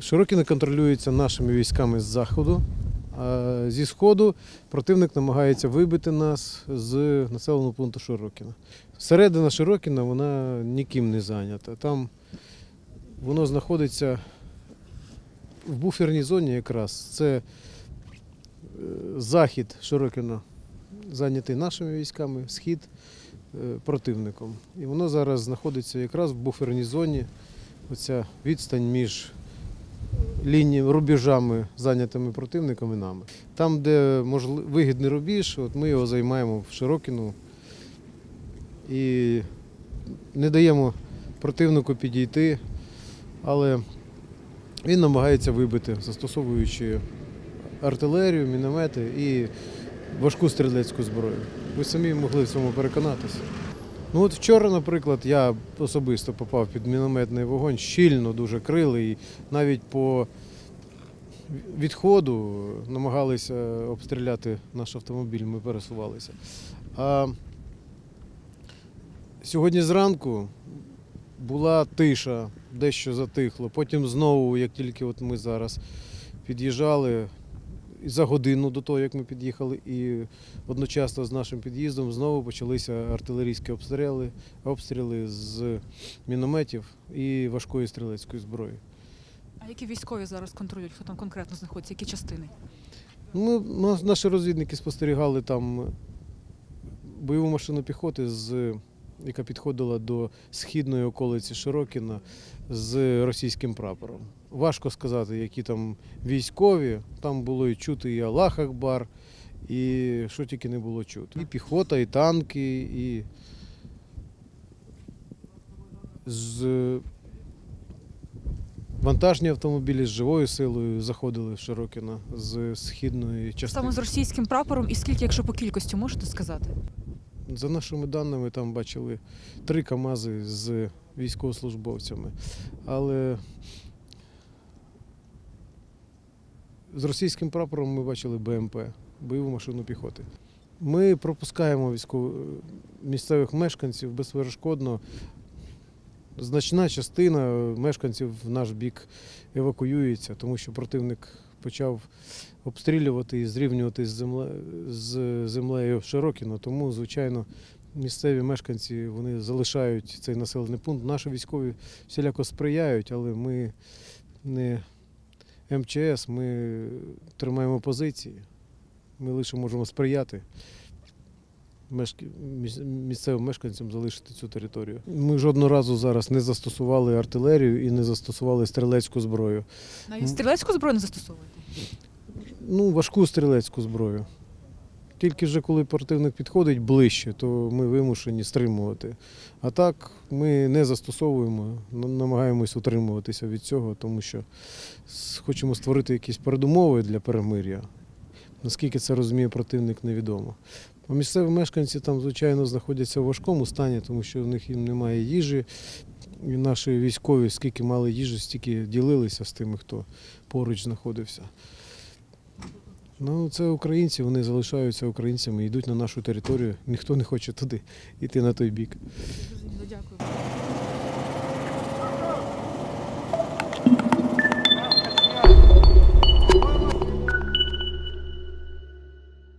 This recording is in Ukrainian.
Широкіно контролюється нашими військами з заходу. А зі сходу противник намагається вибити нас з населеного пункту Широкіна. Середина Широкіна вона ніким не зайнята. Там воно знаходиться в буферній зоні якраз. Це е, захід Широкіна зайнятий нашими військами, схід е, противником. І воно зараз знаходиться якраз в буферній зоні. Оця відстань між лініями, рубежами, зайнятими противником і нами. Там, де можли- вигідний рубіж, от ми його займаємо в Широкіну і не даємо противнику підійти, але він намагається вибити, застосовуючи артилерію, міномети і важку стрілецьку зброю. Ви самі могли в цьому переконатися. Ну от вчора, наприклад, я особисто попав під мінометний вогонь, щільно дуже крили, і навіть по відходу намагалися обстріляти наш автомобіль, ми пересувалися. А сьогодні зранку була тиша, дещо затихло. Потім знову, як тільки от ми зараз під'їжджали, за годину до того, як ми під'їхали, і одночасно з нашим під'їздом знову почалися артилерійські обстріли, обстріли з мінометів і важкої стрілецької зброї. А які військові зараз контролюють? Хто там конкретно знаходиться? Які частини? Ми, наші розвідники спостерігали там бойову машину піхоти, з, яка підходила до східної околиці Широкіна з російським прапором. Важко сказати, які там військові. Там було і чути і Аллах Акбар, і що тільки не було чути. І піхота, і танки, і з вантажні автомобілі з живою силою заходили в Широкіно з східної частини. Саме з російським прапором і скільки, якщо по кількості можете сказати? За нашими даними, там бачили три КАМАЗи з військовослужбовцями. Але з російським прапором ми бачили БМП, бойову машину піхоти. Ми пропускаємо військово... місцевих мешканців безперешкодно. Значна частина мешканців в наш бік евакуюється, тому що противник почав обстрілювати і зрівнювати з, земле, з землею Широкіно. Тому, звичайно, місцеві мешканці вони залишають цей населений пункт. Наші військові всіляко сприяють, але ми не МЧС, ми тримаємо позиції. Ми лише можемо сприяти місцевим мешканцям залишити цю територію. Ми жодного разу зараз не застосували артилерію і не застосували стрілецьку зброю. Навіть стрілецьку зброю не застосовуєте? Ну, важку стрілецьку зброю. Тільки вже коли противник підходить ближче, то ми вимушені стримувати. А так ми не застосовуємо, намагаємось утримуватися від цього, тому що хочемо створити якісь передумови для перемир'я. Наскільки це розуміє противник, невідомо. А місцеві мешканці там, звичайно, знаходяться в важкому стані, тому що в них їм немає їжі. І наші військові, скільки мали їжі, стільки ділилися з тими, хто поруч знаходився. Ну, це українці, вони залишаються українцями, йдуть на нашу територію. Ніхто не хоче туди йти на той бік. Дякую.